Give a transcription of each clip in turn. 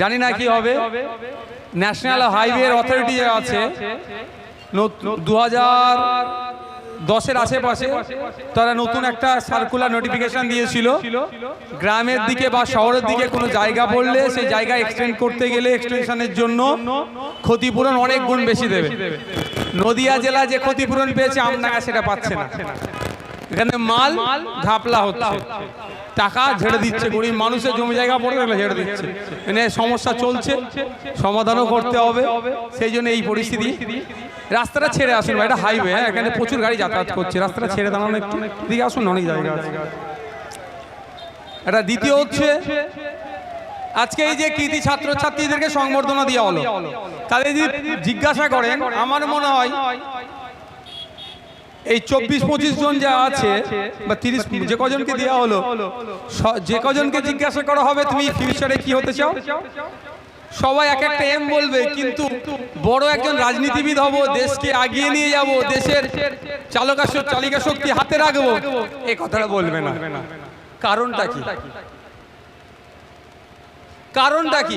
জানি না কি হবে। ন্যাশনাল হাইওয়ে অথরিটি যে আছে। দু হাজার দশের আশেপাশে তারা নতুন একটা সার্কুলার নোটিফিকেশন দিয়েছিল। গ্রামের দিকে বা শহরের দিকে কোনো জায়গা পড়লে সেই জায়গা এক্সটেন্ড করতে গেলে এক্সটেনশনের জন্য ক্ষতিপূরণ অনেক গুণ বেশি দেবে। নদিয়া জেলা যে ক্ষতিপূরণ পেয়েছে আমনাগা সেটা পাচ্ছে না। এখানে মাল ঘাপলা হচ্ছে। টাকা ঝেড়ে দিচ্ছে গরিব মানুষের জমি জায়গা পড়ে গেলে ঝেড়ে দিচ্ছে। এনে সমস্যা চলছে সমাধানও করতে হবে সেই জন্য এই পরিস্থিতি। রাস্তাটা ছেড়ে আসুন ভাই, এটা হাইওয়ে হ্যাঁ এখানে প্রচুর গাড়ি যাতায়াত করছে। রাস্তাটা ছেড়ে দাঁড়ানো একটু দিকে আসুন অনেক জায়গা আছে। এটা দ্বিতীয় হচ্ছে আজকে এই যে কৃতি ছাত্রছাত্রীদেরকে সংবর্ধনা দেওয়া হলো। তাদের যদি জিজ্ঞাসা করেন আমার মনে হয় এই চব্বিশ পঁচিশ জন যা আছে, বা তিরিশ, যে কজনকে দেওয়া হলো যে কজনকে জিজ্ঞাসা করা হবে, তুমি ফিউচারে কি হতে চাও? সবাই এক একটা এম বলবে, কিন্তু বড় একজন রাজনীতিবিদ হব, দেশকে আগিয়ে নিয়ে যাব, দেশের চালকা চালিকা শক্তি হাতে রাখব এই কথাটা বলবে না। কারণটা কি? কারণটা কি?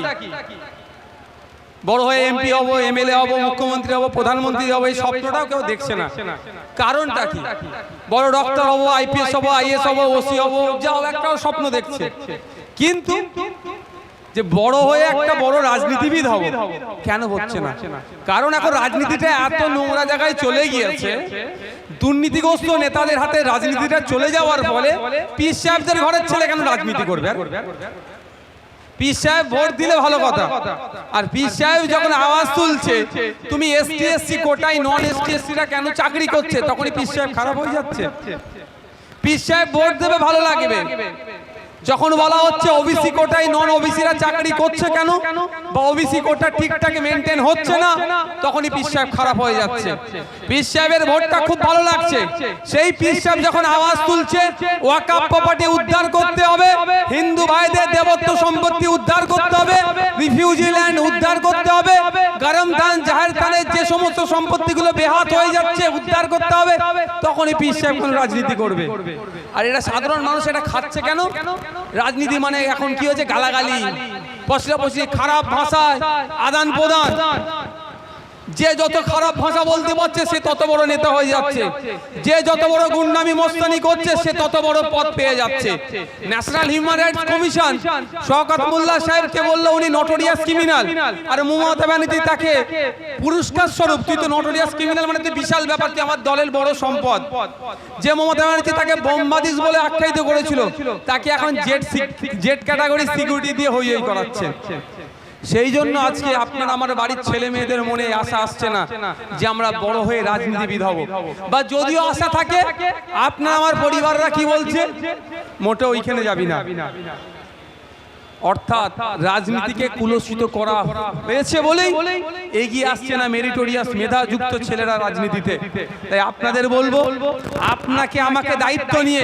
বড় হয়ে এমপি হব এমএলএ হব মুখ্যমন্ত্রী হব প্রধানমন্ত্রী হব এই স্বপ্নটাও কেউ দেখছে না। কারণটা কি? বড় ডক্টর হব আইপিএস হব আইএস হব ওসি হব যাও একটাও স্বপ্ন দেখছে। কিন্তু যে বড় হয়ে একটা বড় রাজনীতিবিদ হব কেন হচ্ছে না? কারণ এখন রাজনীতিটা এত নোংরা জায়গায় চলে গিয়েছে। দুর্নীতিগ্রস্ত নেতাদের হাতে রাজনীতিটা চলে যাওয়ার ফলে পিস সাহেবদের ঘরের ছেলে কেন রাজনীতি করবে পিস সাহেব ভোট দিলে ভালো কথা। আর পিস সাহেব যখন আওয়াজ তুলছে তুমি এসটি এসসি কোটাই নন এসটি এসসিরা কেন চাকরি করছে? তখনই পিস সাহেব খারাপ হয়ে যাচ্ছে। পিস সাহেব ভোট দেবে ভালো লাগবে। যখন বলা হচ্ছে ওবিসি কোটায় নন ওবিসিরা চাকরি করছে কেন? বা ওবিসি কোটা ঠিকঠাক মেনটেন হচ্ছে না তখনই পিস সাহেব খারাপ হয়ে যাচ্ছে। পিস সাহেবের ভোটটা খুব ভালো লাগছে। সেই পিস সাহেব যখন আওয়াজ তুলছে ওয়াকাপ প্রপার্টি উদ্ধার করতে হবে হিন্দু ভাইদের দেবত্ব সম্পত্তি উদ্ধার করতে হবে রিফিউজি ল্যান্ড উদ্ধার করতে হবে, গরম ধান, জাহের ধানের যে সমস্ত সম্পত্তিগুলো বেহাত হয়ে যাচ্ছে, উদ্ধার করতে হবে, তখনই পিস সাহেব কোন রাজনীতি করবে। আর এটা সাধারণ মানুষ এটা খাচ্ছে কেন? রাজনীতি মানে এখন কি হয়েছে? গালাগালি পশলাপশি খারাপ ভাষায় আদান প্রদান যে যত খারাপ ভাষা বলতে পারছে, সে তত বড় নেতা হয়ে যাচ্ছে। যে যত বড় গুন্ডামি, মস্তানি করছে, সে তত বড় পদ পেয়ে যাচ্ছে। National human rights commission Shaukat Molla সাহেবকে বলল উনি নটোরিয়াস ক্রিমিনাল আর মমতা ব্যানার্জি তাকে পুরস্কার স্বরূপ তুই তো নটোরিয়াস ক্রিমিনাল মানে তুই বিশাল ব্যাপার তুই আমার দলের বড় সম্পদ। যে মমতা ব্যানার্জি তাকে বোমবাদিস বলে আখ্যায়িত করেছিল, তাকে এখন জেট জেট ক্যাটাগরি সিকিউরিটি দিয়ে হই হই করাচ্ছে। সেই জন্য আজকে আপনার আমার বাড়ির ছেলে মেয়েদের মনে আশা আসছে না যে আমরা বড় হয়ে রাজনীতিবিদ হব। বা যদিও আশা থাকে আপনার আমার পরিবাররা কি বলছে? মোটে ওইখানে যাবি না। অর্থাৎ রাজনীতিকে কুলসিত করা হয়েছে বলেই এগিয়ে আসছে না মেরিটোরিয়াস মেধাযুক্ত ছেলেরা রাজনীতিতে। তাই আপনাদের বলব আপনাকে আমাকে দায়িত্ব নিয়ে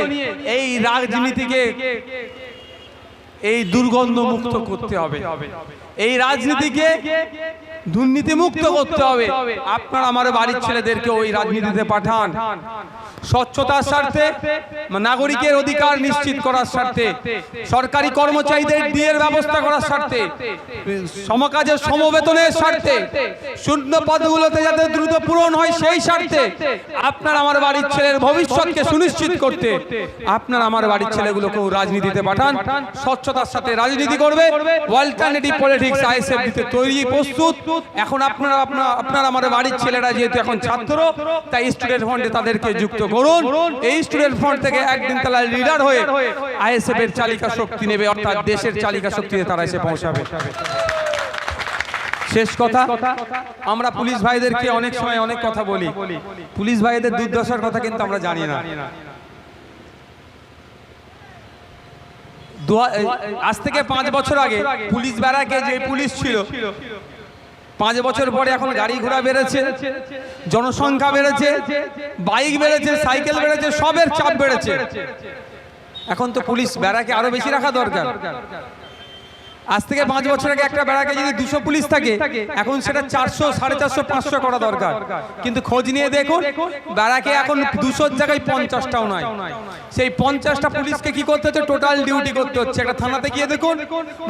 এই রাজনীতিকে এই দুর্গন্ধ মুক্ত করতে হবে। এই রাজনীতিকে দুর্নীতি মুক্ত করতে হবে। আপনার আমার বাড়ির ছেলেদেরকে ওই রাজনীতিতে পাঠান। স্বচ্ছতার স্বার্থে নাগরিকের অধিকার নিশ্চিত করার স্বার্থে সরকারি কর্মচারীদের ডিএর ব্যবস্থা করার স্বার্থে সমকাজের সমবেতনের স্বার্থে শূন্য পদগুলোতে যাতে দ্রুত পূরণ হয় সেই স্বার্থে আপনার আমার বাড়ির ছেলের ভবিষ্যৎকে সুনিশ্চিত করতে আপনার আমার বাড়ির ছেলেগুলোকেও রাজনীতিতে পাঠান স্বচ্ছতার সাথে রাজনীতি করবে অল্টারনেটিভ পলিটিক্স আইএসএফ দিতে তৈরি প্রস্তুত এখন আপনারা, আপনার আপনার আমার বাড়ির ছেলেরা যেহেতু এখন ছাত্র, তাই স্টুডেন্ট ফ্রন্টে তাদেরকে যুক্ত করুন। এই স্টুডেন্ট ফ্রন্ট থেকে একদিন তারা লিডার হয়ে আইএসএফ এর চালিকা শক্তি নেবে, অর্থাৎ দেশের চালিকা শক্তিতে তারা এসে পৌঁছাবে। শেষ কথা, আমরা পুলিশ ভাইদেরকে অনেক সময় অনেক কথা বলি। পুলিশ ভাইদের দুর্দশার কথা কিন্তু আমরা জানি না। আজ থেকে পাঁচ বছর আগে পুলিশ ব্যারাকে যে পুলিশ ছিল পাঁচ বছর পরে এখন গাড়ি ঘোড়া বেড়েছে জনসংখ্যা বেড়েছে বাইক বেড়েছে সাইকেল বেড়েছে সবের চাপ বেড়েছে। এখন তো পুলিশ ব্যারাকে আরও বেশি রাখা দরকার। আজ থেকে পাঁচ বছর আগে একটা বেড়াকে যদি দুশো পুলিশ থাকে এখন সেটা চারশো সাড়ে চারশো পাঁচশো করা দরকার। কিন্তু খোঁজ নিয়ে দেখুন বেড়াকে এখন দুশোর জায়গায় পঞ্চাশটাও নয় সেই পঞ্চাশটা পুলিশকে কি করতে হচ্ছে? টোটাল ডিউটি করতে হচ্ছে। একটা থানাতে গিয়ে দেখুন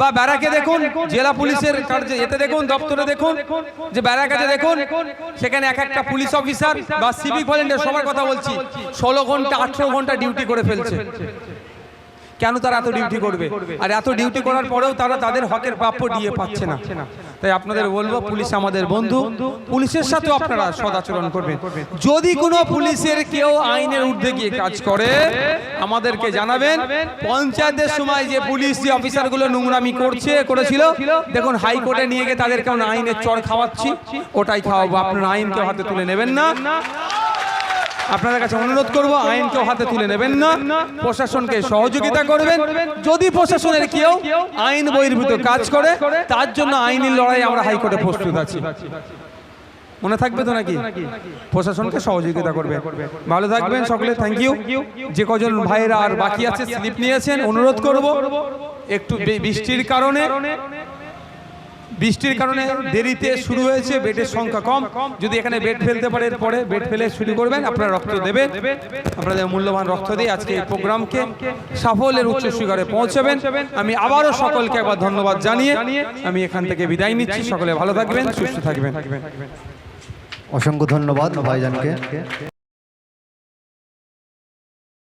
বা ব্যারাকে দেখুন জেলা পুলিশের কার্যে এতে দেখুন দপ্তরে দেখুন যে ব্যারাকাতে দেখুন সেখানে এক একটা পুলিশ অফিসার বা সিভিক ভলেন্টিয়ার সবার কথা বলছি। ষোলো ঘণ্টা আঠেরো ঘণ্টা ডিউটি করে ফেলছে। কেন তারা এত ডিউটি করবে? আর এত ডিউটি করার পরেও তারা তাদের হকের প্রাপ্য দিয়ে পাচ্ছে না। তাই আপনাদের বলব পুলিশ আমাদের বন্ধু। পুলিশের সাথেও আপনারা সদাচরণ করবেন। যদি কোনো পুলিশের কেউ আইনের ঊর্ধ্বে গিয়ে কাজ করে আমাদেরকে জানাবেন। পঞ্চায়েতের সময় যে পুলিশ যে অফিসারগুলো নোংরামি করছে করেছিল দেখুন হাইকোর্টে নিয়ে গিয়ে তাদেরকে আমরা আইনের চর খাওয়াচ্ছি ওটাই খাওয়াবো। আপনারা আইনকে হাতে তুলে নেবেন না। আপনাদের কাছে অনুরোধ করব আইনকেও হাতে তুলে নেবেন না। প্রশাসনকে সহযোগিতা করবেন। যদি প্রশাসনের কেউ আইন বহির্ভূত কাজ করে, তার জন্য আইনি লড়াই আমরা হাইকোর্টে প্রস্তুত আছি। মনে থাকবে তো নাকি? প্রশাসনকে সহযোগিতা করবে। ভালো থাকবেন সকলে থ্যাংক ইউ যে কজন ভাইয়েরা আর বাকি আছে স্লিপ নিয়েছেন, অনুরোধ করব। একটু বৃষ্টির কারণে বৃষ্টির কারণে দেরিতে শুরু হয়েছে, বেডের সংখ্যা কম। যদি এখানে বেড ফেলতে পারে পরে বেড ফেলে শুরু করবেন, আপনারা রক্ত দেবেন। আপনাদের মূল্যবান রক্ত দিয়ে আজকে এই প্রোগ্রামকে সাফল্যের উচ্চ শিখরে পৌঁছাবেন। আমি আবারও সকলকে একবার ধন্যবাদ জানিয়ে আমি এখান থেকে বিদায় নিচ্ছি। সকলে ভালো থাকবেন, সুস্থ থাকবেন। অসংখ্য ধন্যবাদ ভাইজানকে।